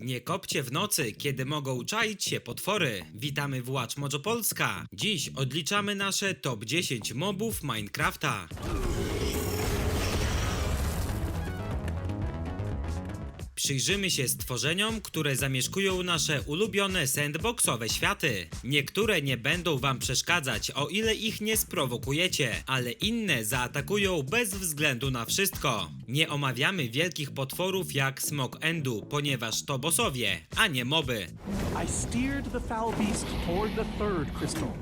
Nie kopcie w nocy, kiedy mogą czaić się potwory. Witamy w Watch Mojo Polska. Dziś odliczamy nasze top 10 mobów Minecrafta. Przyjrzymy się stworzeniom, które zamieszkują nasze ulubione sandboxowe światy. Niektóre nie będą wam przeszkadzać, o ile ich nie sprowokujecie, ale inne zaatakują bez względu na wszystko. Nie omawiamy wielkich potworów jak Smok Endu, ponieważ to bossowie, a nie moby. I steered the foul beast toward the third crystal.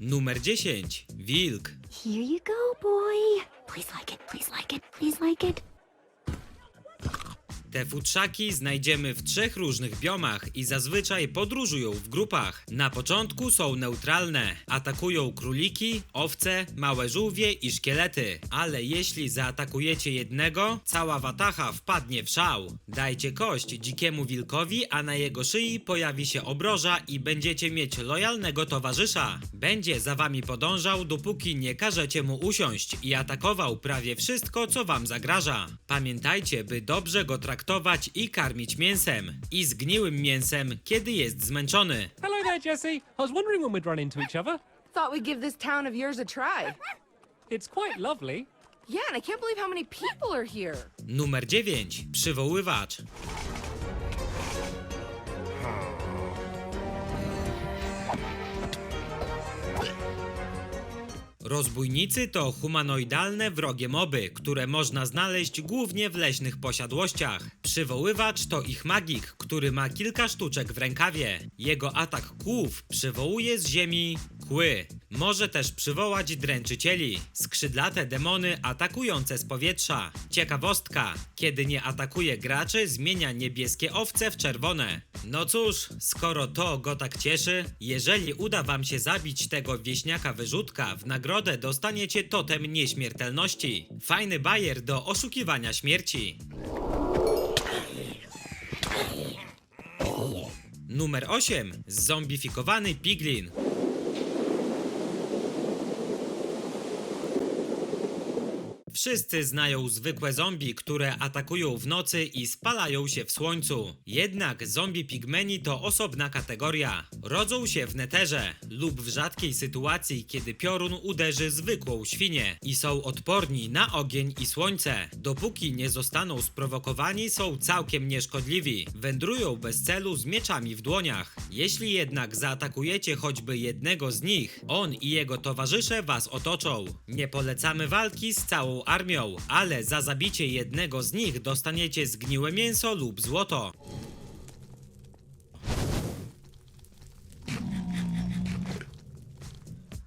Numer 10. Wilk. Here you go, boy. Please like it, please like it, please like it. Te futrzaki znajdziemy w trzech różnych biomach i zazwyczaj podróżują w grupach. Na początku są neutralne, atakują króliki, owce, małe żółwie i szkielety. Ale jeśli zaatakujecie jednego, cała watacha wpadnie w szał. Dajcie kość dzikiemu wilkowi, a na jego szyi pojawi się obroża i będziecie mieć lojalnego towarzysza. Będzie za wami podążał, dopóki nie każecie mu usiąść i atakował prawie wszystko, co wam zagraża. Pamiętajcie, by dobrze go traktować i karmić mięsem. I zgniłym mięsem, kiedy jest zmęczony. Hello there, Jesse. I was wondering when we'd run into each other. Thought we'd give this town of yours a try. It's quite lovely. Yeah, and I can't believe how many people are here. Numer 9. Przywoływacz. Rozbójnicy to humanoidalne wrogie moby, które można znaleźć głównie w leśnych posiadłościach. Przywoływacz to ich magik, który ma kilka sztuczek w rękawie. Jego atak kłów przywołuje z ziemi kły. Może też przywołać dręczycieli, skrzydlate demony atakujące z powietrza. Ciekawostka, kiedy nie atakuje graczy, zmienia niebieskie owce w czerwone. No cóż, skoro to go tak cieszy, jeżeli uda wam się zabić tego wieśniaka wyrzutka, w nagrodę dostaniecie totem nieśmiertelności. Fajny bajer do oszukiwania śmierci. Numer 8. Zombifikowany piglin. Wszyscy znają zwykłe zombie, które atakują w nocy i spalają się w słońcu. Jednak zombie pigmeni to osobna kategoria. Rodzą się w neterze lub w rzadkiej sytuacji, kiedy piorun uderzy zwykłą świnię i są odporni na ogień i słońce. Dopóki nie zostaną sprowokowani, są całkiem nieszkodliwi. Wędrują bez celu z mieczami w dłoniach. Jeśli jednak zaatakujecie choćby jednego z nich, on i jego towarzysze was otoczą. Nie polecamy walki z całą armią, ale za zabicie jednego z nich dostaniecie zgniłe mięso lub złoto.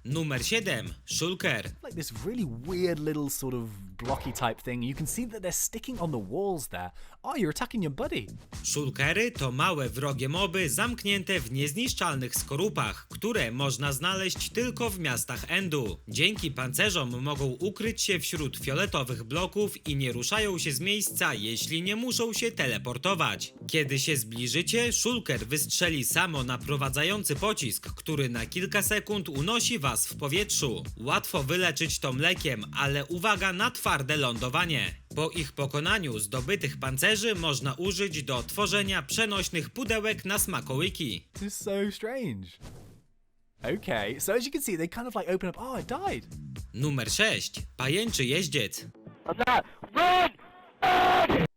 Numer 7. Shulker. like this really weird little sort of blocky type thing. You can see that they're sticking on the walls there. Oh, you're attacking your buddy. Shulkery to małe wrogie moby zamknięte w niezniszczalnych skorupach, które można znaleźć tylko w miastach Endu. Dzięki pancerzom mogą ukryć się wśród fioletowych bloków i nie ruszają się z miejsca, jeśli nie muszą się teleportować. Kiedy się zbliżycie, Shulker wystrzeli samo naprowadzający pocisk, który na kilka sekund unosi was w powietrzu. Łatwo wyleczyć to mlekiem, ale uwaga na twarde lądowanie. Po ich pokonaniu zdobytych pancerzy można użyć do tworzenia przenośnych pudełek na smakołyki. This is so strange. Okay, so as you can see, they kind of like open up. Oh, I died. Numer 6. Pajęczy jeździec. Run! Run!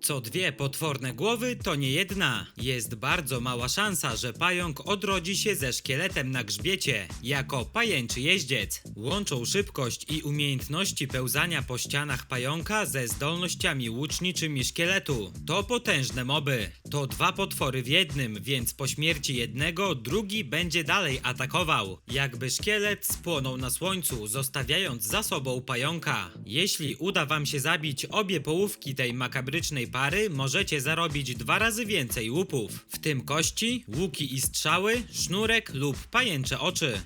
Co dwie potworne głowy to nie jedna. Jest bardzo mała szansa, że pająk odrodzi się ze szkieletem na grzbiecie, jako pajęczy jeździec. Łączą szybkość i umiejętności pełzania po ścianach pająka ze zdolnościami łuczniczymi szkieletu. To potężne moby. To dwa potwory w jednym, więc po śmierci jednego drugi będzie dalej atakował. Jakby szkielet spłonął na słońcu, zostawiając za sobą pająka. Jeśli uda wam się zabić obie połówki tej makabrycznej pary, możecie zarobić dwa razy więcej łupów. W tym kości, łuki i strzały, sznurek lub pajęcze oczy.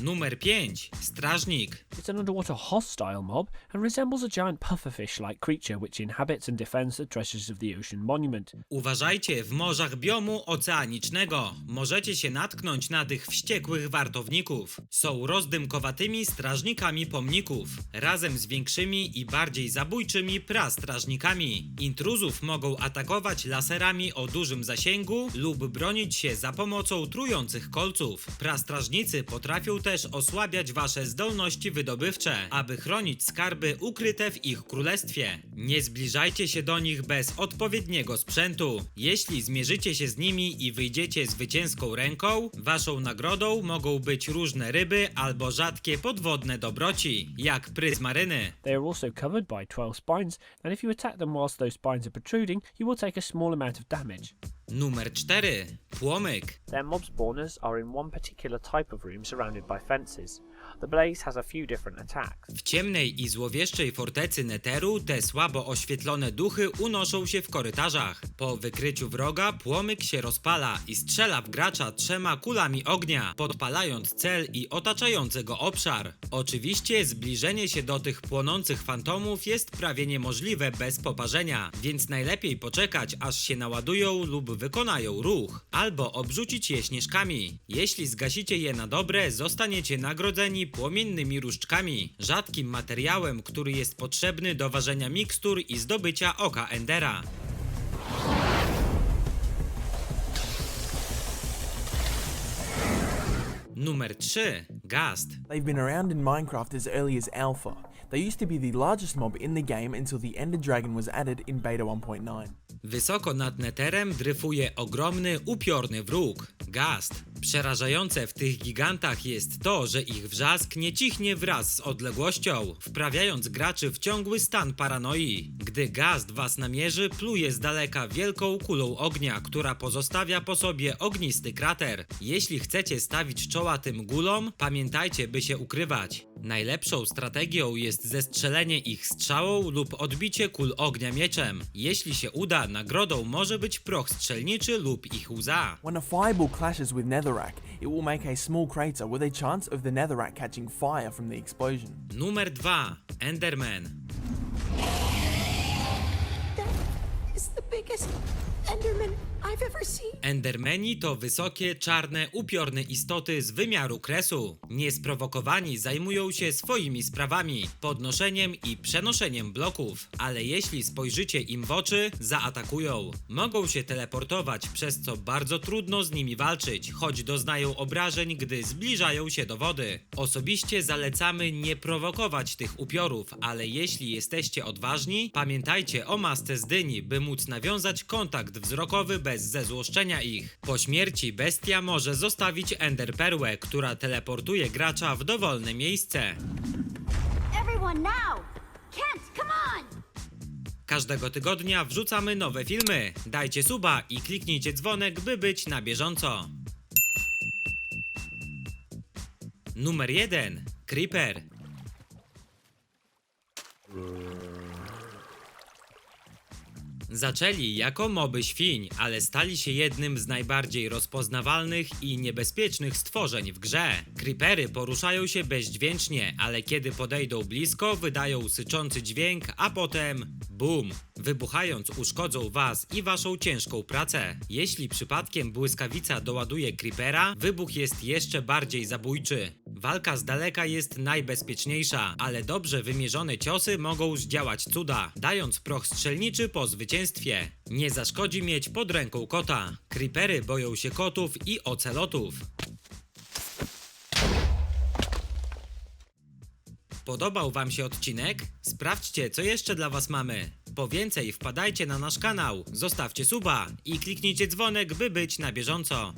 Numer 5. Strażnik. Is an underwater hostile mob and resembles a giant pufferfish like creature which inhabits and defends the treasures of the Ocean Monument. Uważajcie, w morzach biomu oceanicznego możecie się natknąć na tych wściekłych wartowników. Są rozdymkowatymi strażnikami pomników, razem z większymi i bardziej zabójczymi prastrażnikami. Intruzów mogą atakować laserami o dużym zasięgu lub bronić się za pomocą trujących kolców. Prastrażnicy potrafią też osłabiać wasze zdolności wydobywcze, aby chronić skarby ukryte w ich królestwie. Nie zbliżajcie się do nich bez odpowiedniego sprzętu. Jeśli zmierzycie się z nimi i wyjdziecie zwycięską ręką, waszą nagrodą mogą być różne ryby albo rzadkie podwodne dobroci, jak pryzmaryny. They are also covered by 12 spines, and if you attack them whilst those spines are protruding, you will take a small amount of damage. Numer 4. Płomyk. Their mob spawners are in one particular type of room surrounded by fences. The blaze has a few different attacks. W ciemnej i złowieszczej fortecy Neteru te słabo oświetlone duchy unoszą się w korytarzach. Po wykryciu wroga płomyk się rozpala i strzela w gracza trzema kulami ognia, podpalając cel i otaczający go obszar. Oczywiście zbliżenie się do tych płonących fantomów jest prawie niemożliwe bez poparzenia, więc najlepiej poczekać aż się naładują lub wykonają ruch, albo obrzucić je śnieżkami. Jeśli zgasicie je na dobre, zostaniecie nagrodzeni płomiennymi różdżkami, rzadkim materiałem, który jest potrzebny do ważenia mikstur i zdobycia oka Endera. Numer 3. Gast. They've been around in Minecraft as early as Alpha. They used to be the largest mob in the game until the Ender Dragon was added in Beta 1.9. Wysoko nad Netherem dryfuje ogromny, upiorny wróg Gast. Przerażające w tych gigantach jest to, że ich wrzask nie cichnie wraz z odległością, wprawiając graczy w ciągły stan paranoi. Gdy Gast was namierzy, pluje z daleka wielką kulą ognia, która pozostawia po sobie ognisty krater. Jeśli chcecie stawić czoła tym gulom, pamiętajcie, by się ukrywać. Najlepszą strategią jest zestrzelenie ich strzałą lub odbicie kul ognia mieczem. Jeśli się uda, nagrodą może być proch strzelniczy lub ich łza. When a fireball clashes with Netherrack, it will make a small crater with a chance of the Netherrack catching fire from the explosion. Numer 2. Enderman. That is the biggest Enderman Endermeni to wysokie, czarne, upiorne istoty z wymiaru kresu. Niesprowokowani zajmują się swoimi sprawami, podnoszeniem i przenoszeniem bloków, ale jeśli spojrzycie im w oczy, zaatakują. Mogą się teleportować, przez co bardzo trudno z nimi walczyć, choć doznają obrażeń, gdy zbliżają się do wody. Osobiście zalecamy nie prowokować tych upiorów, ale jeśli jesteście odważni, pamiętajcie o masce z dyni, by móc nawiązać kontakt wzrokowy bez zezłoszczenia ich. Po śmierci bestia może zostawić Ender Perłę, która teleportuje gracza w dowolne miejsce. Każdego tygodnia wrzucamy nowe filmy. Dajcie suba i kliknijcie dzwonek, by być na bieżąco. Numer 1. Creeper. Zaczęli jako moby świń, ale stali się jednym z najbardziej rozpoznawalnych i niebezpiecznych stworzeń w grze. Creepery poruszają się bezdźwięcznie, ale kiedy podejdą blisko, wydają syczący dźwięk, a potem BUM! Wybuchając uszkodzą was i waszą ciężką pracę. Jeśli przypadkiem błyskawica doładuje creepera, wybuch jest jeszcze bardziej zabójczy. Walka z daleka jest najbezpieczniejsza, ale dobrze wymierzone ciosy mogą zdziałać cuda, dając proch strzelniczy po zwycięstwie. Nie zaszkodzi mieć pod ręką kota. Creepery boją się kotów i ocelotów. Podobał Wam się odcinek? Sprawdźcie, co jeszcze dla Was mamy. Po więcej wpadajcie na nasz kanał, zostawcie suba i kliknijcie dzwonek, by być na bieżąco.